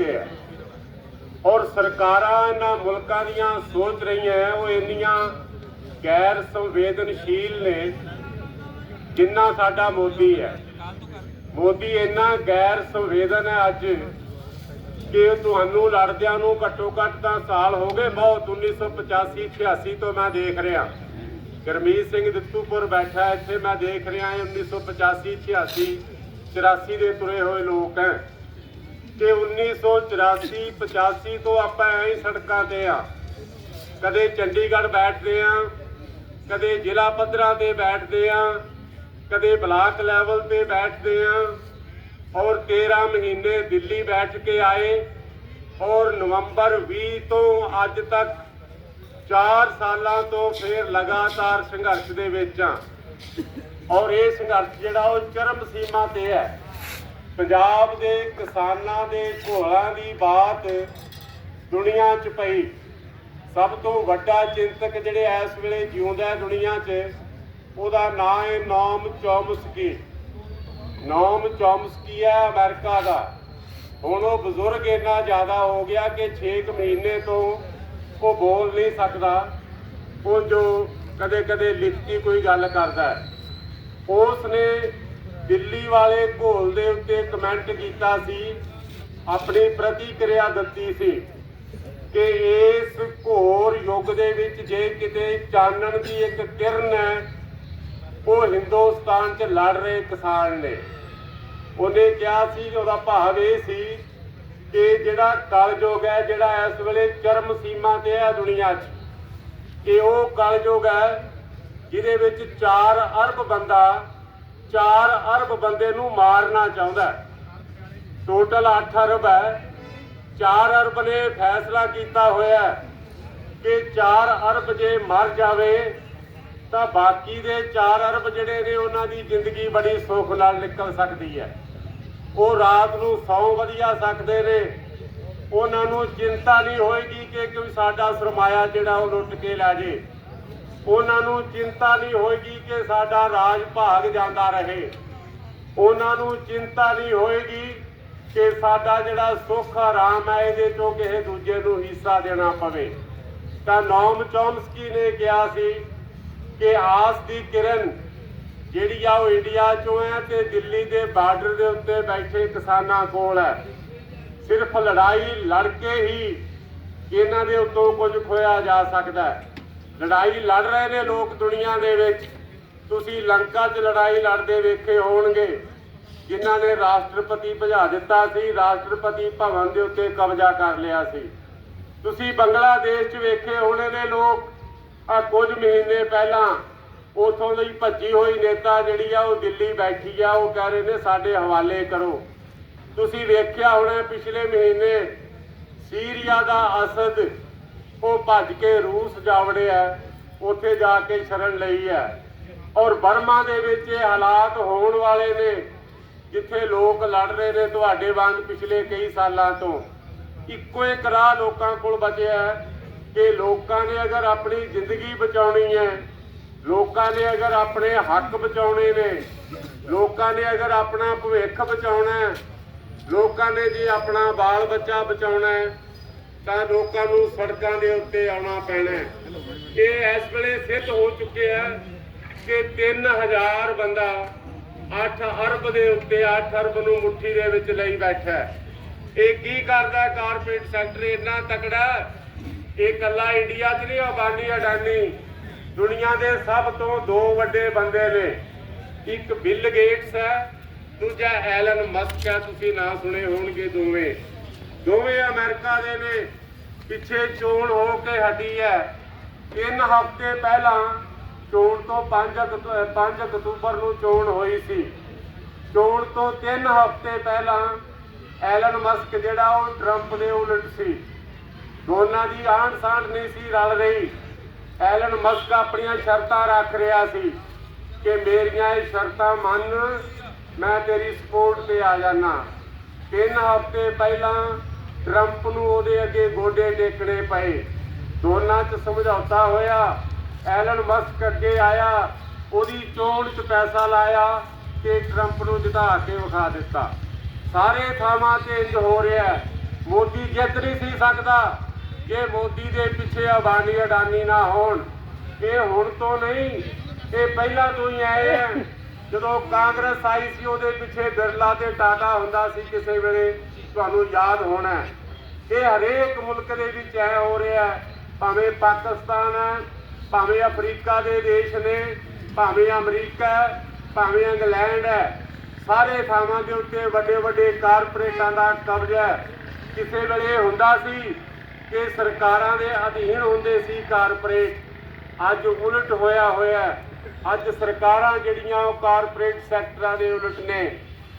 ਚਾਹੀਦੇ ਆ ਔਰ ਸਰਕਾਰਾਂ ਇਹਨਾਂ ਮੁਲਕਾਂ ਦੀਆਂ ਸੋਚ ਰਹੀਆਂ ਉਹ ਇੰਨੀਆਂ ਗੈਰ ਸੰਵੇਦਨਸ਼ੀਲ ਨੇ ਜਿੰਨਾ ਸਾਡਾ ਮੋਦੀ ਹੈ। ਮੋਦੀ ਇੰਨਾ ਗੈਰ ਸੰਵੇਦਨ ਹੈ ਅੱਜ ਕਿ ਤੁਹਾਨੂੰ ਲੜਦਿਆਂ ਨੂੰ ਘੱਟੋ ਘੱਟ ਤਾਂ ਸਾਲ ਹੋ ਗਏ ਬਹੁਤ 1985 86 ਤੋਂ ਮੈਂ ਦੇਖ ਰਿਹਾ। ਗਰਮੀਤ ਸਿੰਘ ਦਿੱਤੂਪੁਰ ਬੈਠਾ ਇੱਥੇ ਮੈਂ ਦੇਖ ਰਿਹਾ 1985 86 84 ਦੇ ਤੁਰੇ ਹੋਏ ਲੋਕ ਹੈ। ਕਿ 1984 85 ਤੋਂ ਆਪਾਂ ਐਂ ਸੜਕਾਂ ਤੇ ਆ। ਕਦੇ ਚੰਡੀਗੜ੍ਹ ਬੈਠਦੇ ਆ, ਕਦੇ ਜ਼ਿਲ੍ਹਾ ਪੱਧਰਾਂ ਤੇ ਬੈਠਦੇ ਆ, ਕਦੇ ਬਲਾਕ ਲੈਵਲ ਤੇ ਬੈਠਦੇ ਆ। ਔਰ 13 ਮਹੀਨੇ ਦਿੱਲੀ ਬੈਠ ਕੇ ਆਏ ਔਰ ਨਵੰਬਰ 20 ਤੋਂ ਅੱਜ ਤੱਕ 4 ਸਾਲਾਂ ਤੋਂ ਫਿਰ ਲਗਾਤਾਰ ਸੰਘਰਸ਼ ਦੇ ਵਿੱਚ ਆ। ਔਰ ਇਹ ਸੰਘਰਸ਼ ਜਿਹੜਾ ਉਹ ਚਰਮ ਸੀਮਾ ਤੇ ਹੈ। ਪੰਜਾਬ ਦੇ ਕਿਸਾਨਾਂ ਦੇ ਘੋਲਾਂ ਦੀ ਬਾਤ ਦੁਨੀਆ 'ਚ ਪਈ। ਸਭ ਤੋਂ ਵੱਡਾ ਚਿੰਤਕ ਜਿਹੜੇ ਇਸ ਵੇਲੇ ਜਿਉਂਦਾ ਦੁਨੀਆ 'ਚ, ਉਹਦਾ ਨਾਂ ਹੈ ਨੋਮ ਚੋਮਸਕੀ। ਨੋਮ ਚੋਮਸਕੀ ਹੈ ਅਮਰੀਕਾ ਦਾ। ਹੁਣ ਉਹ ਬਜ਼ੁਰਗ ਇੰਨਾ ਜ਼ਿਆਦਾ ਹੋ ਗਿਆ ਕਿ 6 ਮਹੀਨੇ ਤੋਂ ਉਹ ਬੋਲ ਨਹੀਂ ਸਕਦਾ। ਉਹ ਜੋ ਕਦੇ ਕਦੇ ਲਿਖਤੀ ਕੋਈ ਗੱਲ ਕਰਦਾ ਉਸ ਨੇ ਦਿੱਲੀ ਵਾਲੇ ਘੋਲ ਦੇ ਉੱਤੇ ਕਮੈਂਟ ਕੀਤਾ ਸੀ, ਆਪਣੀ ਪ੍ਰਤੀਕਿਰਿਆ ਦਿੱਤੀ ਸੀ ਕਿ ਇਸ ਘੋਰ ਯੁੱਗ ਦੇ ਵਿੱਚ ਜੇ ਕਿਤੇ ਚਾਨਣ ਦੀ ਇੱਕ ਕਿਰਨ ਹੈ, ਉਹ ਹਿੰਦੁਸਤਾਨ 'ਚ ਲੜ ਰਹੇ ਕਿਸਾਨ ਨੇ। ਉਹਨੇ ਕਿਹਾ ਸੀ ਉਹਦਾ ਭਾਵ ਇਹ ਸੀ ਕਿ ਜਿਹੜਾ ਕਲਯੁਗ ਹੈ, ਜਿਹੜਾ ਇਸ ਵੇਲੇ ਚਰਮ ਸੀਮਾ ਤੇ ਹੈ ਦੁਨੀਆ 'ਚ, ਕਿ ਉਹ ਕਲਯੁਗ ਹੈ ਜਿਹਦੇ ਵਿੱਚ 4 ਅਰਬ ਬੰਦਾ 4 ਅਰਬ ਬੰਦੇ ਨੂੰ ਮਾਰਨਾ ਚਾਹੁੰਦਾ ਟੋਟਲ 8 ਅਰਬ ਹੈ। 4 ਅਰਬ ਨੇ ਫੈਸਲਾ ਕੀਤਾ ਹੋਇਆ ਕਿ 4 ਅਰਬ ਜੇ ਮਰ ਜਾਵੇ, ਤਾਂ ਬਾਕੀ ਦੇ 4 ਅਰਬ ਜਿਹੜੇ ਨੇ ਉਹਨਾਂ ਦੀ ਜ਼ਿੰਦਗੀ ਬੜੀ ਸੁੱਖ ਨਾਲ ਨਿਕਲ ਸਕਦੀ ਹੈ। ਉਹ ਰਾਤ ਨੂੰ ਸੌਂ ਵਧੀਆ ਸਕਦੇ ਨੇ। ਉਹਨਾਂ ਨੂੰ ਚਿੰਤਾ ਨਹੀਂ ਹੋਏਗੀ ਕਿ ਕੋਈ ਸਾਡਾ ਸਰਮਾਇਆ ਜਿਹੜਾ ਉਹ ਲੁੱਟ ਕੇ ਲੈ ਜੇ। ਉਹਨਾਂ ਨੂੰ ਚਿੰਤਾ ਨਹੀਂ ਹੋਏਗੀ ਕਿ ਸਾਡਾ ਰਾਜ ਭਾਗ ਜਾਂਦਾ ਰਹੇ। ਉਹਨਾਂ ਨੂੰ ਚਿੰਤਾ ਨਹੀਂ ਹੋਏਗੀ ਕਿ ਸਾਡਾ ਜਿਹੜਾ ਸੁੱਖ ਆਰਾਮ ਹੈ, ਇਹਦੇ ਚੋਂ ਕਿਸੇ ਦੂਜੇ ਨੂੰ ਹਿੱਸਾ ਦੇਣਾ ਪਵੇ। ਤਾਂ ਨੌਮ ਚੋਮਸਕੀ ਨੇ ਕਿਹਾ ਸੀ ਕਿ ਆਸ ਦੀ ਕਿਰਨ ਜਿਹੜੀ ਆ ਉਹ ਇੰਡੀਆ ਚੋਂ ਹੈ ਤੇ ਦਿੱਲੀ ਦੇ ਬਾਰਡਰ ਦੇ ਉੱਤੇ ਬੈਠੇ ਕਿਸਾਨਾਂ ਕੋਲ ਹੈ। ਸਿਰਫ ਲੜਾਈ ਲੜ ਕੇ ਹੀ ਇਹਨਾਂ ਦੇ ਉੱਤੋਂ ਕੁਝ ਖੋਇਆ ਜਾ ਸਕਦਾ ਹੈ। ਲੜਾਈ ਲੜ ਰਹੇ ਨੇ ਲੋਕ ਦੁਨੀਆ ਦੇ ਵਿੱਚ। ਤੁਸੀਂ ਲੰਕਾ 'ਚ ਲੜਾਈ ਲੜਦੇ ਵੇਖੇ ਹੋਣਗੇ। ਜਿਨ੍ਹਾਂ ਨੇ ਰਾਸ਼ਟਰਪਤੀ ਭਜਾ ਦਿੱਤਾ ਸੀ, ਰਾਸ਼ਟਰਪਤੀ ਭਵਨ ਦੇ ਉੱਤੇ ਕਬਜ਼ਾ ਕਰ ਲਿਆ ਸੀ। ਤੁਸੀਂ ਬੰਗਲਾਦੇਸ਼ 'ਚ ਵੇਖੇ ਹੋਣੇ ਨੇ ਲੋਕ। ਆ ਕੁਝ ਮਹੀਨੇ ਪਹਿਲਾਂ ਉਥੋਂ ਦੀ ਭੱਜੀ ਹੋਈ ਨੇਤਾ ਜਿਹੜੀ ਆ, ਉਹ ਦਿੱਲੀ ਬੈਠੀ ਆ, ਉਹ ਕਹਿ ਰਹੇ ਨੇ, ਸਾਡੇ ਹਵਾਲੇ ਕਰੋ। ਤੁਸੀਂ ਵੇਖਿਆ ਹੋਣਾ ਪਿਛਲੇ ਮਹੀਨੇ ਸੀਰੀਆ ਦਾ ਅਸਦ ਉਹ ਭੱਜ ਕੇ ਰੂਸ ਜਾਵੜਿਆ ਉੱਥੇ ਜਾ ਕੇ ਸ਼ਰਨ ਲਈ ਹੈ ਔਰ ਬਰਮਾ ਦੇ ਵਿੱਚ ਇਹ ਹਾਲਾਤ ਹੋਣ ਵਾਲੇ ਨੇ, ਜਿੱਥੇ ਲੋਕ ਲੜ ਰਹੇ ਨੇ ਤੁਹਾਡੇ ਵਾਂਗ ਪਿਛਲੇ ਕਈ ਸਾਲਾਂ ਤੋਂ। ਇੱਕੋ ਇੱਕ ਰਾਹ ਲੋਕਾਂ ਕੋਲ ਬਚਿਆ ਹੈ ਕਿ ਲੋਕਾਂ ਨੇ ਅਗਰ ਆਪਣੀ ਜ਼ਿੰਦਗੀ ਬਚਾਉਣੀ ਹੈ ਲੋਕਾਂ ਨੇ ਅਗਰ ਆਪਣੇ ਹੱਕ ਬਚਾਉਣੇ ਨੇ, ਲੋਕਾਂ ਨੇ ਅਗਰ ਆਪਣਾ ਭਵਿੱਖ ਬਚਾਉਣਾ ਹੈ ਲੋਕਾਂ ਨੇ ਜੇ ਆਪਣਾ ਬਾਲ ਬੱਚਾ ਬਚਾਉਣਾ ਹੈ ਤਾਂ ਲੋਕਾਂ ਨੂੰ ਸੜਕਾਂ ਦੇ ਉੱਤੇ ਆਉਣਾ ਪੈਣਾ ਇਹ ਇਸ ਵੇਲੇ ਸਿੱਧ ਹੋ ਚੁੱਕੇ ਹੈ ਕਿ 3000 ਬੰਦਾ 8 ਅਰਬ ਦੇ ਉੱਤੇ 8 ਅਰਬ ਨੂੰ ਮੁੱਠੀ ਦੇ ਵਿੱਚ ਲਈ ਬੈਠਾ ਇਹ ਕੀ ਕਰਦਾ ਕਾਰਪੋਰੇਟ ਸੈਕਟਰ ਇੰਨਾ ਤਕੜਾ ਇਹ ਕੱਲਾ ਇੰਡੀਆ 'ਚ ਨਹੀਂ ਅਬਾਨੀ ਅਡਾਨੀ। ਦੁਨੀਆ ਦੇ ਸਭ ਤੋਂ ਦੋ ਵੱਡੇ ਬੰਦੇ ਨੇ। ਇੱਕ ਬਿੱਲ ਗੇਟਸ ਹੈ, ਦੂਜਾ ਐਲਨ ਮਸਕ ਹੈ, ਤੁਸੀਂ ਨਾਂ ਸੁਣੇ ਹੋਣਗੇ ਦੋਵੇਂ। ਦੋਵੇਂ ਅਮਰੀਕਾ ਦੇ ਨੇ, ਪਿੱਛੇ ਚੋਣ ਹੋ ਕੇ ਹਟੀ ਹੈ। ਤਿੰਨ ਹਫ਼ਤੇ ਪਹਿਲਾਂ ਚੋਣ ਤੋਂ 5 5 ਅਕਤੂਬਰ ਨੂੰ ਚੋਣ ਹੋਈ ਸੀ। ਚੋਣ ਤੋਂ 3 ਹਫ਼ਤੇ ਪਹਿਲਾਂ ਐਲਨ ਮਸਕ ਜਿਹੜਾ ਉਹ ਟਰੰਪ ਦੇ ਉਲਟ ਸੀ। ਦੋਨਾਂ ਦੀ ਆਂਢ ਸਾਂਢ ਨਹੀਂ ਸੀ ਰਲ ਰਹੀ। ਐਲਨ ਮਸਕ ਆਪਣੀਆਂ ਸ਼ਰਤਾਂ ਰੱਖ ਰਿਹਾ ਸੀ ਕਿ ਮੇਰੀਆਂ ਇਹ ਸ਼ਰਤਾਂ ਮੰਨ, ਮੈਂ ਤੇਰੀ ਸਪੋਰਟ ਤੇ ਆ ਜਾਣਾ ਤਿੰਨ ਹਫ਼ਤੇ ਪਹਿਲਾਂ ਟਰੰਪ ਨੂੰ ਉਹਦੇ ਅੱਗੇ ਗੋਡੇ ਟੇਕਣੇ ਪਏ। ਦੋਨਾਂ 'ਚ ਸਮਝੌਤਾ ਹੋਇਆ। ਐਲਨ ਮਸਕ ਅੱਗੇ ਆਇਆ। ਉਹਦੀ ਚੋਣ 'ਚ ਪੈਸਾ ਲਾਇਆ ਕਿ ਟਰੰਪ ਨੂੰ ਜਿਤਾ ਕੇ ਵਿਖਾ ਦਿੱਤਾ। ਸਾਰੇ ਥਾਵਾਂ ਤੇ ਇੰਜ ਹੋ ਰਿਹਾ ਮੋਦੀ ਜਿੱਤ ਨਹੀਂ ਸੀ ਸਕਦਾ। ਜੇ ਮੋਦੀ ਦੇ ਪਿੱਛੇ ਅਬਾਨੀ ਅਡਾਨੀ ਨਾ ਹੋਣ, ਇਹ ਹੁਣ ਤੋਂ ਨਹੀਂ, ਇਹ ਪਹਿਲਾਂ ਤੋਂ ਹੀ ਆਏ ਆ ਜਦੋਂ ਕਾਂਗਰਸ ਆਈ ਸੀ, ਉਹਦੇ ਪਿੱਛੇ ਬਿਰਲਾ ਤੇ ਟਾਟਾ ਹੁੰਦਾ ਸੀ ਕਿਸੇ ਵੇਲੇ। ਤੁਹਾਨੂੰ ਯਾਦ ਹੋਣਾ ਇਹ ਹਰੇਕ ਮੁਲਕ ਦੇ ਵਿੱਚ ਐ ਹੋ ਰਿਹਾ ਭਾਵੇਂ ਪਾਕਿਸਤਾਨ ਹੈ, ਭਾਵੇਂ ਅਫਰੀਕਾ ਦੇ ਦੇਸ਼ ਨੇ, ਭਾਵੇਂ ਅਮਰੀਕਾ ਭਾਵੇਂ ਇੰਗਲੈਂਡ ਹੈ, ਸਾਰੇ ਥਾਵਾਂ ਦੇ ਉੱਤੇ ਵੱਡੇ ਵੱਡੇ ਕਾਰਪੋਰੇਟਾਂ ਦਾ ਕਬਜ਼ਾ ਕਿਸੇ ਵੇਲੇ ਹੁੰਦਾ ਸੀ ਕਿ ਸਰਕਾਰਾਂ ਦੇ ਅਧੀਨ ਹੁੰਦੇ ਸੀ ਕਾਰਪੋਰੇਟ। ਅੱਜ ਉਲਟ ਹੋਇਆ ਹੋਇਆ ਅੱਜ ਸਰਕਾਰਾਂ ਜਿਹੜੀਆਂ ਉਹ ਕਾਰਪੋਰੇਟ ਸੈਕਟਰਾਂ ਦੇ ਉਲਟ ਨੇ।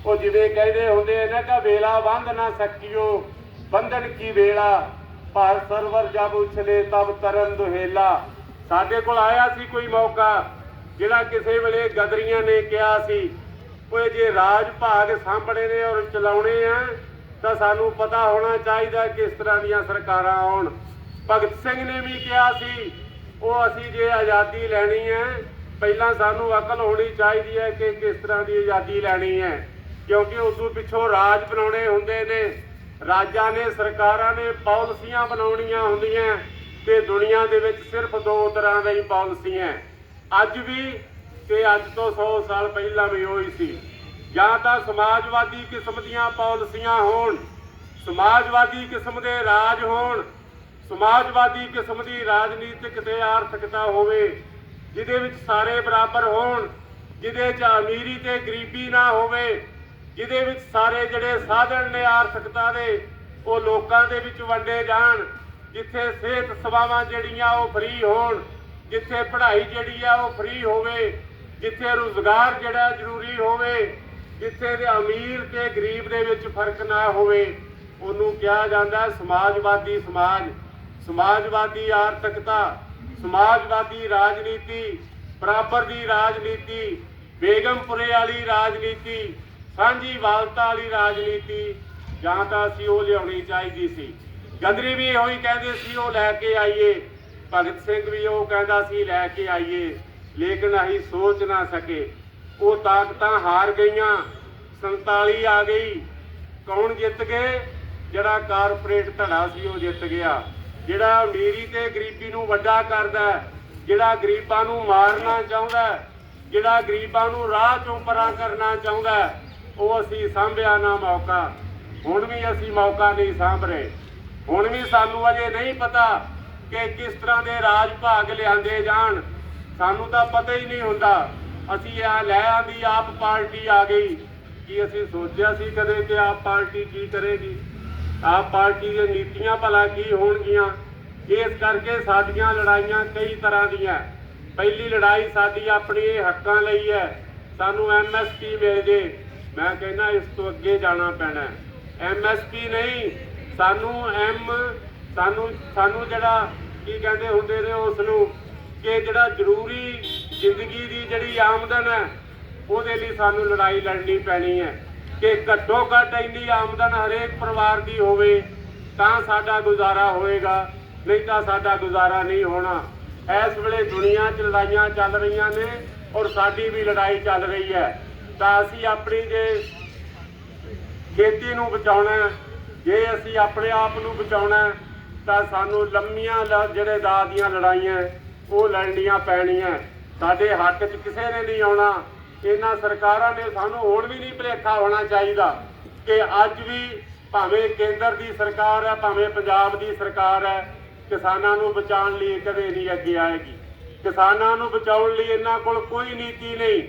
ਉਹ ਜਿਵੇਂ ਕਹਿੰਦੇ ਹੁੰਦੇ ਨੇ ਕਿ ਵੇਲਾ ਬੰਧ ਨਾ ਸਕੀਓ, ਬੰਧਨ ਕੀ ਵੇਲਾ? ਭਾਰ ਸਰਵਰ ਜਬ ਉਛਲੇ, ਤਬ ਤਰਨ ਦੁਹੇਲਾ। ਸਾਡੇ ਕੋਲ ਆਇਆ ਸੀ ਕੋਈ ਮੌਕਾ, ਜਿਹੜਾ ਕਿਸੇ ਵੇਲੇ ਗਦਰੀਆਂ ਨੇ ਕਿਹਾ ਸੀ, ਓਏ ਜੇ ਰਾਜ ਭਾਗ ਸਾਂਭਣੇ ਨੇ ਔਰ ਚਲਾਉਣੇ ਆ, ਤਾਂ ਸਾਨੂੰ ਪਤਾ ਹੋਣਾ ਚਾਹੀਦਾ ਕਿਸ ਤਰ੍ਹਾਂ ਦੀਆਂ ਸਰਕਾਰਾਂ ਆਉਣ। ਭਗਤ ਸਿੰਘ ਨੇ ਵੀ ਕਿਹਾ ਸੀ, ਉਹ ਅਸੀਂ ਜੇ ਆਜ਼ਾਦੀ ਲੈਣੀ ਹੈ, ਪਹਿਲਾਂ ਸਾਨੂੰ ਅਕਲ ਹੋਣੀ ਚਾਹੀਦੀ ਹੈ ਕਿ ਕਿਸ ਤਰ੍ਹਾਂ ਦੀ ਆਜ਼ਾਦੀ ਲੈਣੀ ਹੈ। ਕਿਉਂਕਿ ਉਦੋਂ ਪਿੱਛੋਂ ਰਾਜ ਬਣਾਉਣੇ ਹੁੰਦੇ ਨੇ, ਰਾਜਾਂ ਨੇ, ਸਰਕਾਰਾਂ ਨੇ ਪਾਲਿਸੀਆਂ ਬਣਾਉਣੀਆਂ ਹੁੰਦੀਆਂ ਤੇ ਦੁਨੀਆ ਦੇ ਵਿੱਚ ਸਿਰਫ ਦੋ ਤਰ੍ਹਾਂ ਦੀ ਪਾਲਿਸੀਆਂ ਅੱਜ ਵੀ ਤੇ ਅੱਜ ਤੋਂ 100 ਸਾਲ ਪਹਿਲਾਂ ਵੀ ਹੋਈ ਸੀ। ਜਾਂ ਤਾਂ ਸਮਾਜਵਾਦੀ ਕਿਸਮ ਦੀਆਂ ਪਾਲਿਸੀਆਂ ਹੋਣ, ਸਮਾਜਵਾਦੀ ਕਿਸਮ ਦੇ ਰਾਜ ਹੋਣ, ਸਮਾਜਵਾਦੀ ਕਿਸਮ ਦੀ ਰਾਜਨੀਤਿਕ ਤੇ ਆਰਥਿਕਤਾ ਹੋਵੇ, ਜਿਹਦੇ ਵਿੱਚ ਸਾਰੇ ਬਰਾਬਰ ਹੋਣ, ਜਿਹਦੇ 'ਚ ਅਮੀਰੀ ਤੇ ਗਰੀਬੀ ਨਾ ਹੋਵੇ ਜਿਹਦੇ ਵਿੱਚ ਸਾਰੇ ਜਿਹੜੇ ਸਾਧਨ ਨੇ ਆਰਥਿਕਤਾ ਦੇ, ਉਹ ਲੋਕਾਂ ਦੇ ਵਿੱਚ ਵੰਡੇ ਜਾਣ, ਜਿੱਥੇ ਸਿਹਤ ਸੇਵਾਵਾਂ ਜਿਹੜੀਆਂ ਉਹ ਫ੍ਰੀ ਹੋਣ, ਜਿੱਥੇ ਪੜ੍ਹਾਈ ਜਿਹੜੀ ਆ ਉਹ ਫ੍ਰੀ ਹੋਵੇ, ਜਿੱਥੇ ਰੋਜ਼ਗਾਰ ਜਿਹੜਾ ਜ਼ਰੂਰੀ ਹੋਵੇ, ਜਿੱਥੇ ਦੇ ਅਮੀਰ ਤੇ ਗਰੀਬ ਦੇ ਵਿੱਚ ਫ਼ਰਕ ਨਾ ਹੋਵੇ, ਉਹਨੂੰ ਕਿਹਾ ਜਾਂਦਾ ਸਮਾਜਵਾਦੀ ਸਮਾਜ। ਸਮਾਜਵਾਦੀ ਆਰਥਿਕਤਾ, ਸਮਾਜਵਾਦੀ ਰਾਜਨੀਤੀ, ਬਰਾਬਰ ਦੀ ਰਾਜਨੀਤੀ, ਬੇਗਮਪੁਰੇ ਵਾਲੀ ਰਾਜਨੀਤੀ ਸਾਂਝੀ ਵਾਲਤਾ ਵਾਲੀ ਰਾਜਨੀਤੀ, ਜਾਂ ਤਾਂ ਅਸੀਂ ਉਹ ਲਿਆਉਣੀ ਚਾਹੀਦੀ ਸੀ। ਗਦਰੀ ਵੀ ਇਹੋ ਕਹਿੰਦੇ ਸੀ, ਉਹ ਲੈ ਕੇ ਆਈਏ। ਭਗਤ ਸਿੰਘ ਵੀ ਉਹ ਕਹਿੰਦਾ ਸੀ, ਲੈ ਕੇ ਆਈਏ। ਲੇਕਿਨ ਅਸੀਂ ਸੋਚ ਨਾ ਸਕੇ। ਉਹ ਤਾਕਤਾਂ ਹਾਰ ਗਈਆਂ। 47 ਆ ਗਈ। ਕੌਣ ਜਿੱਤ ਗਏ? ਜਿਹੜਾ ਕਾਰਪੋਰੇਟ ਧੜਾ ਸੀ, ਉਹ ਜਿੱਤ ਗਿਆ। ਜਿਹੜਾ ਅਮੀਰੀ ਤੇ ਗਰੀਬੀ ਨੂੰ ਵੱਡਾ ਕਰਦਾ ਜਿਹੜਾ ਗਰੀਬਾਂ ਨੂੰ ਮਾਰਨਾ ਚਾਹੁੰਦਾ ਜਿਹੜਾ ਗਰੀਬਾਂ ਨੂੰ ਰਾਹ ਚੋਂ ਪਰਾਂ ਕਰਨਾ ਚਾਹੁੰਦਾ ਉਹ ਅਸੀਂ ਸਾਂਭਿਆ ਨਾ ਮੌਕਾ। ਹੁਣ ਵੀ ਅਸੀਂ ਮੌਕਾ ਨਹੀਂ ਸਾਂਭ ਰਹੇ। ਹੁਣ ਵੀ ਸਾਨੂੰ ਅਜੇ ਨਹੀਂ ਪਤਾ ਕਿ ਕਿਸ ਤਰ੍ਹਾਂ ਦੇ ਰਾਜ ਭਾਗ ਲਿਆਂਦੇ ਜਾਣ। ਸਾਨੂੰ ਤਾਂ ਪਤਾ ਹੀ ਨਹੀਂ ਹੁੰਦਾ। ਅਸੀਂ ਆ ਲੈ ਆਂਦੀ, ਆਪ ਪਾਰਟੀ ਆ ਗਈ। ਕੀ ਅਸੀਂ ਸੋਚਿਆ ਸੀ ਕਦੇ ਕਿ ਆਪ ਪਾਰਟੀ ਕੀ ਕਰੇਗੀ? ਆਪ ਪਾਰਟੀ ਦੀਆਂ ਨੀਤੀਆਂ ਭਲਾ ਕੀ ਹੋਣਗੀਆਂ? ਇਸ ਕਰਕੇ ਸਾਡੀਆਂ ਲੜਾਈਆਂ ਕਈ ਤਰ੍ਹਾਂ ਦੀਆਂ। ਪਹਿਲੀ ਲੜਾਈ ਸਾਡੀ ਆਪਣੀ ਹੱਕਾਂ ਲਈ ਹੈ। ਸਾਨੂੰ ਐਮਐਸਪੀ ਮਿਲ ਜੇ। ਮੈਂ ਕਹਿੰਦਾ ਇਸ ਤੋਂ ਅੱਗੇ ਜਾਣਾ ਪੈਣਾ ਐਮਐਸਪੀ ਨਹੀਂ, ਸਾਨੂੰ ਐਮ ਸਾਨੂੰ ਸਾਨੂੰ ਜਿਹੜਾ ਕੀ ਕਹਿੰਦੇ ਹੁੰਦੇ ਨੇ ਉਸ ਨੂੰ ਕਿ ਜਿਹੜਾ ਜ਼ਰੂਰੀ ਜ਼ਿੰਦਗੀ ਦੀ ਜਿਹੜੀ ਆਮਦਨ ਹੈ, ਉਹਦੇ ਲਈ ਸਾਨੂੰ ਲੜਾਈ ਲੜਨੀ ਪੈਣੀ ਹੈ। ਕਿ ਘੱਟੋ ਘੱਟ ਇੰਨੀ ਆਮਦਨ ਹਰੇਕ ਪਰਿਵਾਰ ਦੀ ਹੋਵੇ, ਤਾਂ ਸਾਡਾ ਗੁਜ਼ਾਰਾ ਹੋਏਗਾ, ਨਹੀਂ ਤਾਂ ਸਾਡਾ ਗੁਜ਼ਾਰਾ ਨਹੀਂ ਹੋਣਾ। ਇਸ ਵੇਲੇ ਦੁਨੀਆ 'ਚ ਲੜਾਈਆਂ ਚੱਲ ਰਹੀਆਂ ਨੇ ਔਰ ਸਾਡੀ ਵੀ ਲੜਾਈ ਚੱਲ ਰਹੀ ਹੈ। ਤਾਂ ਅਸੀਂ ਆਪਣੀ ਜੇ ਖੇਤੀ ਨੂੰ ਬਚਾਉਣਾ ਜੇ ਅਸੀਂ ਆਪਣੇ ਆਪ ਨੂੰ ਬਚਾਉਣਾ ਤਾਂ ਸਾਨੂੰ ਲੰਮੀਆਂ ਜਿਹੜੇ ਦਾ ਦੀਆਂ ਲੜਾਈਆਂ ਉਹ ਲੜਨੀਆਂ ਪੈਣੀਆਂ ਸਾਡੇ ਹੱਕ 'ਚ ਕਿਸੇ ਨੇ ਨਹੀਂ ਆਉਣਾ। ਇਹਨਾਂ ਸਰਕਾਰਾਂ ਨੇ ਸਾਨੂੰ ਹੁਣ ਵੀ ਨਹੀਂ ਭੁਲੇਖਾ ਹੋਣਾ ਚਾਹੀਦਾ ਕਿ ਅੱਜ ਵੀ ਭਾਵੇਂ ਕੇਂਦਰ ਦੀ ਸਰਕਾਰ ਹੈ, ਭਾਵੇਂ ਪੰਜਾਬ ਦੀ ਸਰਕਾਰ ਹੈ, ਕਿਸਾਨਾਂ ਨੂੰ ਬਚਾਉਣ ਲਈ ਕਦੇ ਨਹੀਂ ਅੱਗੇ ਆਏਗੀ। ਕਿਸਾਨਾਂ ਨੂੰ ਬਚਾਉਣ ਲਈ ਇਹਨਾਂ ਕੋਲ ਕੋਈ ਨੀਤੀ ਨਹੀਂ।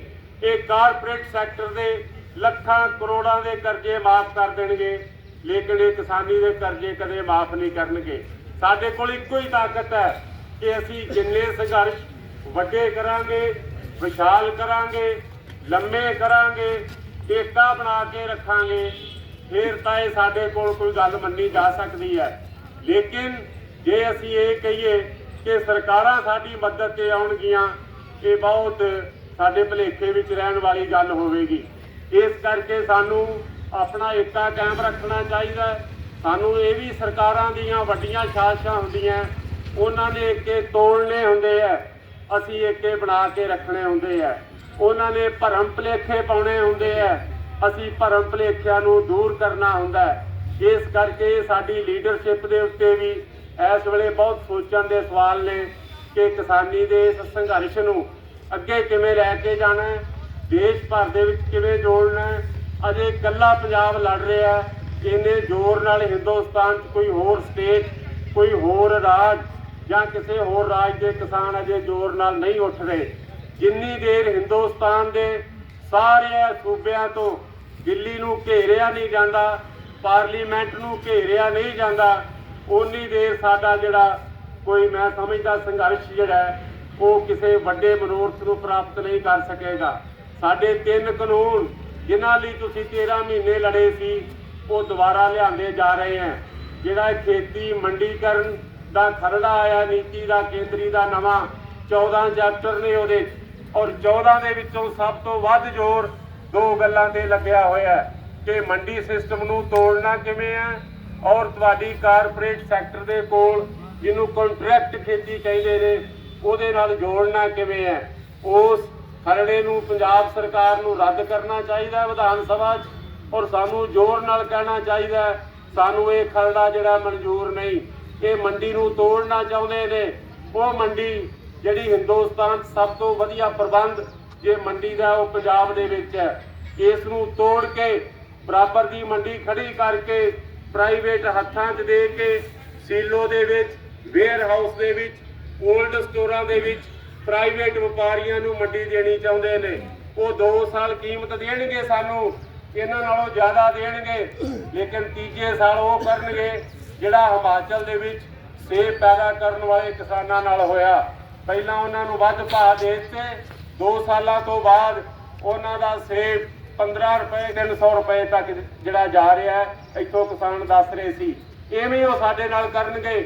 ਇਹ ਕਾਰਪੋਰੇਟ ਸੈਕਟਰ ਦੇ ਲੱਖਾਂ ਕਰੋੜਾਂ ਦੇ ਕਰਜ਼ੇ ਮਾਫ ਕਰ ਦੇਣਗੇ, ਲੇਕਿਨ ਇਹ ਕਿਸਾਨੀ ਦੇ ਕਰਜ਼ੇ ਕਦੇ ਮਾਫ ਨਹੀਂ ਕਰਨਗੇ। ਸਾਡੇ ਕੋਲ ਇੱਕੋ ਹੀ ਤਾਕਤ ਹੈ ਕਿ ਅਸੀਂ ਜਿੰਨੇ ਸੰਘਰਸ਼ ਵੱਡੇ ਕਰਾਂਗੇ, ਵਿਸ਼ਾਲ ਕਰਾਂਗੇ, ਲੰਮੇ ਕਰਾਂਗੇ ਏਕਾ ਬਣਾ ਕੇ ਰੱਖਾਂਗੇ, ਫਿਰ ਤਾਂ ਇਹ ਸਾਡੇ ਕੋਲ ਕੋਈ ਗੱਲ ਮੰਨੀ ਜਾ ਸਕਦੀ ਹੈ। ਲੇਕਿਨ ਜੇ ਅਸੀਂ ਇਹ ਕਹੀਏ ਕਿ ਸਰਕਾਰਾਂ ਸਾਡੀ ਮਦਦ ਤੇ ਆਉਣਗੀਆਂ, ਇਹ ਬਹੁਤ ਸਾਡੇ ਭਲੇਖੇ ਵਿੱਚ ਰਹਿਣ ਵਾਲੀ ਗੱਲ ਹੋਵੇਗੀ। ਇਸ ਕਰਕੇ ਸਾਨੂੰ ਆਪਣਾ ਏਕਾ ਕਾਇਮ ਰੱਖਣਾ ਚਾਹੀਦਾ ਹੈ। ਸਾਨੂੰ ਇਹ ਵੀ ਸਰਕਾਰਾਂ ਦੀਆਂ ਵੱਡੀਆਂ ਸਾਜ਼ਿਸ਼ਾਂ ਹੁੰਦੀਆਂ ਉਹਨਾਂ ਨੇ ਏਕੇ ਤੋੜਨੇ ਹੁੰਦੇ ਆ ਅਸੀਂ ਏਕੇ ਬਣਾ ਕੇ ਰੱਖਣੇ ਹੁੰਦੇ ਆ ਉਹਨਾਂ ਨੇ ਭਰਮ ਭਲੇਖੇ ਪਾਉਣੇ ਹੁੰਦੇ ਆ ਅਸੀਂ ਭਰਮ ਭਲੇਖਿਆਂ ਨੂੰ ਦੂਰ ਕਰਨਾ ਹੁੰਦਾ ਇਸ ਕਰਕੇ ਸਾਡੀ ਲੀਡਰਸ਼ਿਪ ਦੇ ਉੱਤੇ ਵੀ ਇਸ ਵੇਲੇ ਬਹੁਤ ਸੋਚਣ ਦੇ ਸਵਾਲ ਨੇ ਕਿ ਕਿਸਾਨੀ ਦੇ ਇਸ ਸੰਘਰਸ਼ ਨੂੰ ਅੱਗੇ ਕਿਵੇਂ ਲੈ ਕੇ ਜਾਣਾ ਹੈ? ਦੇਸ਼ ਭਰ ਦੇ ਵਿੱਚ ਕਿਵੇਂ ਜੋੜਨਾ ਹੈ? ਅਜੇ ਇਕੱਲਾ ਪੰਜਾਬ ਲੜ ਰਿਹਾ ਹੈ। ਇੰਨੇ ਜ਼ੋਰ ਨਾਲ ਹਿੰਦੁਸਤਾਨ 'ਚ ਕੋਈ ਹੋਰ ਸਟੇਟ, ਕੋਈ ਹੋਰ ਰਾਜ ਜਾਂ ਕਿਸੇ ਹੋਰ ਰਾਜ ਦੇ ਕਿਸਾਨ ਅਜੇ ਜ਼ੋਰ ਨਾਲ ਨਹੀਂ ਉੱਠ ਰਹੇ। ਜਿੰਨੀ ਦੇਰ ਹਿੰਦੁਸਤਾਨ ਦੇ ਸਾਰੇ ਸੂਬਿਆਂ ਤੋਂ ਦਿੱਲੀ ਨੂੰ ਘੇਰਿਆ ਨਹੀਂ ਜਾਂਦਾ, ਪਾਰਲੀਮੈਂਟ ਨੂੰ ਘੇਰਿਆ ਨਹੀਂ ਜਾਂਦਾ ਉਨੀ ਦੇਰ ਸਾਡਾ ਜਿਹੜਾ ਕੋਈ, ਮੈਂ ਸਮਝਦਾ ਸੰਘਰਸ਼ ਜਿਹੜਾ ਉਹ ਕਿਸੇ ਵੱਡੇ ਮਨੋਰਥ ਨੂੰ ਪ੍ਰਾਪਤ ਨਹੀਂ ਕਰ ਸਕੇਗਾ। ਸਾਡੇ ਤਿੰਨ ਕਾਨੂੰਨ ਜਿਨ੍ਹਾਂ ਲਈ ਤੁਸੀਂ 13 ਮਹੀਨੇ ਲੜੇ ਸੀ, ਉਹ ਦੁਬਾਰਾ ਲਿਆਂਦੇ ਜਾ ਰਹੇ ਹਨ ਜਿਹੜਾ ਇਹ ਖੇਤੀ ਮੰਡੀਕਰਨ ਦਾ ਖਰੜਾ ਆਇਆ, ਨੀਤੀ ਦਾ, ਕੇਂਦਰੀ ਦਾ ਨਵਾਂ 14 ਚੈਪਟਰ ਨੇ ਉਹਦੇ। ਔਰ 14 ਦੇ ਵਿੱਚੋਂ ਸਭ ਤੋਂ ਵੱਧ ਜ਼ੋਰ ਦੋ ਗੱਲਾਂ ਤੇ ਲੱਗਿਆ ਹੋਇਆ ਹੈ ਕਿ ਮੰਡੀ ਸਿਸਟਮ ਨੂੰ ਤੋੜਨਾ ਕਿਵੇਂ ਹੈ ਔਰ ਤੁਹਾਡੀ ਕਾਰਪੋਰੇਟ ਸੈਕਟਰ ਦੇ ਕੋਲ ਜਿਹਨੂੰ ਕੰਟਰੈਕਟ ਖੇਤੀ ਕਹਿੰਦੇ ਨੇ ਉਹਦੇ ਨਾਲ ਜੋੜਨਾ ਕਿਵੇਂ ਹੈ? ਉਸ ਖਰੜੇ ਨੂੰ ਪੰਜਾਬ ਸਰਕਾਰ ਨੂੰ ਰੱਦ ਕਰਨਾ ਚਾਹੀਦਾ ਵਿਧਾਨ ਸਭਾ 'ਚ ਔਰ ਸਾਨੂੰ ਜ਼ੋਰ ਨਾਲ ਕਹਿਣਾ ਚਾਹੀਦਾ ਸਾਨੂੰ ਇਹ ਖਰੜਾ ਜਿਹੜਾ ਮਨਜ਼ੂਰ ਨਹੀਂ, ਇਹ ਮੰਡੀ ਨੂੰ ਤੋੜਨਾ ਚਾਹੁੰਦੇ ਨੇ। ਉਹ ਮੰਡੀ ਜਿਹੜੀ ਹਿੰਦੁਸਤਾਨ 'ਚ ਸਭ ਤੋਂ ਵਧੀਆ ਪ੍ਰਬੰਧ ਜੇ ਮੰਡੀ ਦਾ ਉਹ ਪੰਜਾਬ ਦੇ ਵਿੱਚ ਹੈ, ਇਸ ਨੂੰ ਤੋੜ ਕੇ, ਬਰਾਬਰ ਦੀ ਮੰਡੀ ਖੜੀ ਕਰਕੇ ਪ੍ਰਾਈਵੇਟ ਹੱਥਾਂ 'ਚ ਦੇ ਕੇ, ਸੀਲੋ ਦੇ ਵਿੱਚ ਵੇਅਰ ਹਾਊਸ ਦੇ ਵਿੱਚ ਕੋਲਡ ਸਟੋਰਾਂ ਦੇ ਵਿੱਚ ਪ੍ਰਾਈਵੇਟ ਵਪਾਰੀਆਂ ਨੂੰ ਮੰਡੀ ਦੇਣੀ ਚਾਹੁੰਦੇ ਨੇ। ਉਹ 2 ਸਾਲ ਕੀਮਤ ਦੇਣਗੇ ਸਾਨੂੰ, ਇਹਨਾਂ ਨਾਲੋਂ ਜ਼ਿਆਦਾ ਦੇਣਗੇ। ਲੇਕਿਨ ਤੀਜੇ ਸਾਲ ਉਹ ਕਰਨਗੇ, ਜਿਹੜਾ ਹਿਮਾਚਲ ਦੇ ਵਿੱਚ ਸੇਬ ਪੈਦਾ ਕਰਨ ਵਾਲੇ ਕਿਸਾਨਾਂ ਨਾਲ ਹੋਇਆ। ਪਹਿਲਾਂ ਉਹਨਾਂ ਨੂੰ ਵੱਧ ਭਾਅ ਦੇ ਦਿੱਤੇ। 2 ਸਾਲਾਂ ਤੋਂ ਬਾਅਦ ਉਹਨਾਂ ਦਾ ਸੇਬ 15 ਰੁਪਏ 300 ਰੁਪਏ ਤੱਕ ਜਿਹੜਾ ਜਾ ਰਿਹਾ ਹੈ, ਇੱਥੋਂ ਕਿਸਾਨ ਦੱਸ ਰਹੇ ਸੀ। ਐਵੇਂ ਉਹ ਸਾਡੇ ਨਾਲ ਕਰਨਗੇ।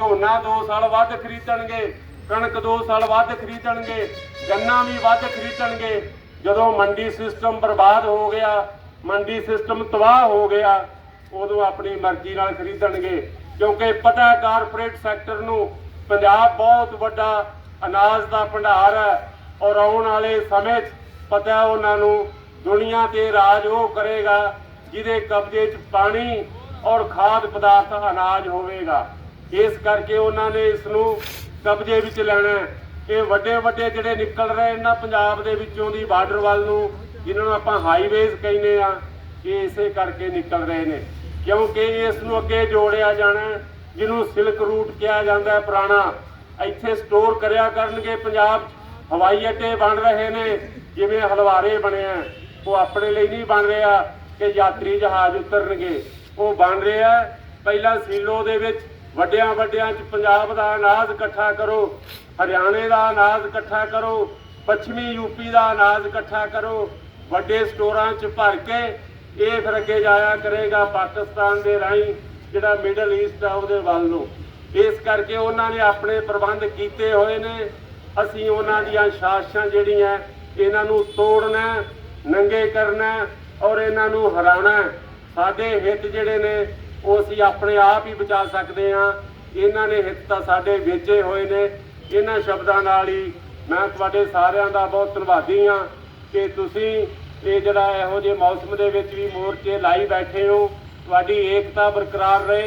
ਝੋਨਾ 2 ਸਾਲ ਵੱਧ ਖਰੀਦਣਗੇ, ਕਣਕ 2 ਸਾਲ ਵੱਧ ਖਰੀਦਣਗੇ, ਗੰਨਾ ਵੀ ਵੱਧ ਖਰੀਦਣਗੇ। ਜਦੋਂ ਮੰਡੀ ਸਿਸਟਮ ਬਰਬਾਦ ਹੋ ਗਿਆ, ਮੰਡੀ ਸਿਸਟਮ ਤਬਾਹ ਹੋ ਗਿਆ, ਉਦੋਂ ਆਪਣੀ ਮਰਜ਼ੀ ਨਾਲ ਖਰੀਦਣਗੇ। ਕਿਉਂਕਿ ਪਤਾ ਕਾਰਪੋਰੇਟ ਸੈਕਟਰ ਨੂੰ ਪੰਜਾਬ ਬਹੁਤ ਵੱਡਾ ਅਨਾਜ ਦਾ ਭੰਡਾਰ ਹੈ ਔਰ ਆਉਣ ਵਾਲੇ ਸਮੇਂ 'ਚ ਪਤਾ ਉਹਨਾਂ ਨੂੰ ਦੁਨੀਆ ਤੇ ਰਾਜ ਉਹ ਕਰੇਗਾ ਜਿਹਦੇ ਕਬਜ਼ੇ 'ਚ ਪਾਣੀ ਔਰ ਖਾਦ ਪਦਾਰਥ ਅਨਾਜ ਹੋਵੇਗਾ। ਇਸ ਕਰਕੇ ਉਹਨਾਂ ਨੇ ਇਸ ਨੂੰ ਕਬਜ਼ੇ ਵਿੱਚ ਲੈਣਾ ਹੈ। ਇਹ ਵੱਡੇ ਵੱਡੇ ਜਿਹੜੇ ਨਿਕਲ ਰਹੇ ਇਹਨਾਂ ਪੰਜਾਬ ਦੇ ਵਿੱਚੋਂ ਦੀ ਬਾਰਡਰ ਵੱਲ ਨੂੰ, ਜਿਨ੍ਹਾਂ ਨੂੰ ਆਪਾਂ ਹਾਈਵੇਜ਼ ਕਹਿੰਦੇ ਆ ਇਹ ਇਸੇ ਕਰਕੇ ਨਿਕਲ ਰਹੇ ਨੇ ਕਿਉਂਕਿ ਇਸ ਨੂੰ ਅੱਗੇ ਜੋੜਿਆ ਜਾਣਾ ਜਿਹਨੂੰ ਸਿਲਕ ਰੂਟ ਕਿਹਾ ਜਾਂਦਾ ਹੈ ਪੁਰਾਣਾ ਇੱਥੇ ਸਟੋਰ ਕਰਿਆ ਕਰਨਗੇ ਪੰਜਾਬ 'ਚ। ਹਵਾਈ ਅੱਡੇ ਬਣ ਰਹੇ ਨੇ, ਜਿਵੇਂ ਹਲਵਾਰੇ ਬਣਿਆ ਉਹ ਆਪਣੇ ਲਈ ਨਹੀਂ ਬਣ ਰਿਹਾ ਕਿ ਯਾਤਰੀ ਜਹਾਜ਼ ਉਤਰਨਗੇ ਉਹ ਬਣ ਰਿਹਾ ਪਹਿਲਾਂ ਸੀਲੋ ਦੇ ਵਿੱਚ ਵੱਡਿਆਂ ਵੱਡਿਆਂ 'ਚ ਪੰਜਾਬ ਦਾ ਅਨਾਜ ਇਕੱਠਾ ਕਰੋ, ਹਰਿਆਣੇ ਦਾ ਅਨਾਜ ਇਕੱਠਾ ਕਰੋ, ਪੱਛਮੀ ਯੂਪੀ ਦਾ ਅਨਾਜ ਇਕੱਠਾ ਕਰੋ, ਵੱਡੇ ਸਟੋਰਾਂ 'ਚ ਭਰ ਕੇ ਇਹ ਫਿਰ ਅੱਗੇ ਜਾਇਆ ਕਰੇਗਾ ਪਾਕਿਸਤਾਨ ਦੇ ਰਾਹੀਂ, ਜਿਹੜਾ ਮਿਡਲ ਈਸਟ ਆ ਉਹਦੇ ਵੱਲ ਨੂੰ। ਇਸ ਕਰਕੇ ਉਹਨਾਂ ਨੇ ਆਪਣੇ ਪ੍ਰਬੰਧ ਕੀਤੇ ਹੋਏ ਨੇ। ਅਸੀਂ ਉਹਨਾਂ ਦੀਆਂ ਸਾਜ਼ਿਸ਼ਾਂ ਜਿਹੜੀਆਂ, ਇਹਨਾਂ ਨੂੰ ਤੋੜਨਾ, ਨੰਗੇ ਕਰਨਾ ਔਰ ਇਹਨਾਂ ਨੂੰ ਹਰਾਉਣਾ। ਸਾਡੇ ਹਿੱਤ ਜਿਹੜੇ ਨੇ ਉਹ ਅਸੀਂ ਆਪਣੇ ਆਪ ਹੀ ਬਚਾ ਸਕਦੇ ਹਾਂ। ਇਹਨਾਂ ਨੇ ਹਿੱਤ ਤਾਂ ਸਾਡੇ ਵੇਚੇ ਹੋਏ ਨੇ। ਇਹਨਾਂ ਸ਼ਬਦਾਂ ਨਾਲ ਹੀ ਮੈਂ ਤੁਹਾਡੇ ਸਾਰਿਆਂ ਦਾ ਬਹੁਤ ਧੰਨਵਾਦੀ ਹਾਂ ਕਿ ਤੁਸੀਂ ਇਹ ਜਿਹੜਾ ਇਹੋ ਜਿਹੇ ਮੌਸਮ ਦੇ ਵਿੱਚ ਵੀ ਮੋਰਚੇ ਲਾਈ ਬੈਠੇ ਹੋ। ਤੁਹਾਡੀ ਏਕਤਾ ਬਰਕਰਾਰ ਰਹੇ।